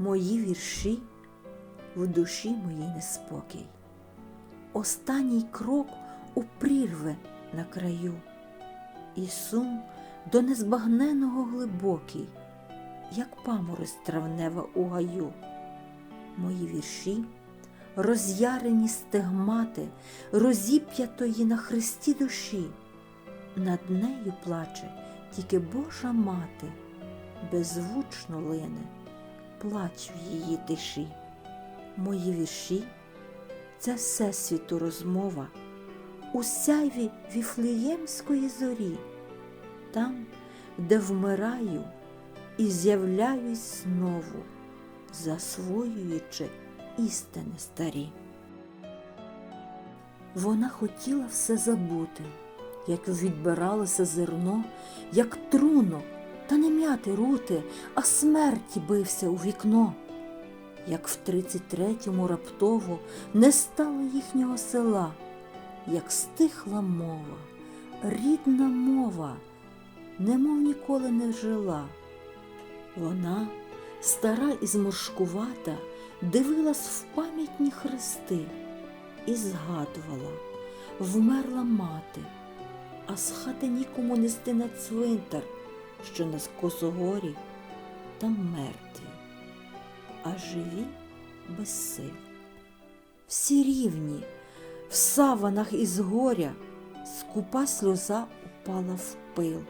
вірші, в душі моїй неспокій. Останній крок у прірве на краю, і сум до незбагненого глибокий, як паморозь травнева у гаю. Мої вірші, роз'ярені стегмати, розіп'ятої на хресті душі, над нею плаче тільки Божа мати, беззвучно лине, плач в її тиші. Мої вірші це всесвіту розмова у сяйві віфлеємської зорі, там, де вмираю і з'являюсь знову, засвоюючи істини старі. Вона хотіла все забути, як відбиралося зерно, як труно, та не м'яти рути, а смерті бився у вікно. Як в тридцять третьому раптово не стало їхнього села, як стихла мова, рідна мова, немов ніколи не жила. Вона, стара і зморшкувата, дивилась в пам'ятні хрести і згадувала, вмерла мати, а з хати нікому нести на цвинтар, що на косогорі там мертві, а живі без сил. Всі рівні, в саванах із горя, скупа сльоза упала в пил.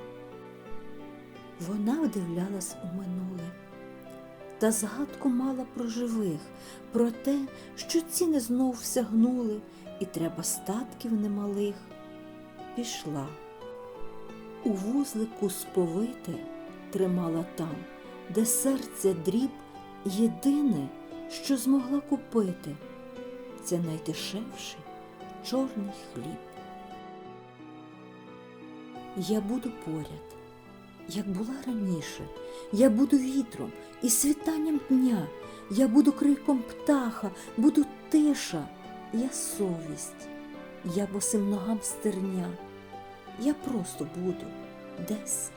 Вона вдивлялась у минуле та згадку мала про живих, про те, що ціни знов всягнули, і треба статків немалих. Пішла. У вузлику сповите тримала там, де серця дріб єдине, що змогла купити. Це найдешевший чорний хліб. Я буду поряд як була раніше, я буду вітром і світанням дня, я буду криком птаха, буду тиша, я совість, я босим ногам стерня. Я просто буду десь,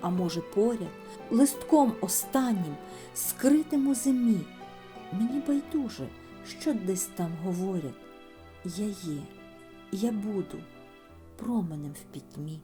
а може, поряд, листком останнім, скритим у зимі. Мені байдуже, що десь там говорять. Я є, я буду променем в пітьмі.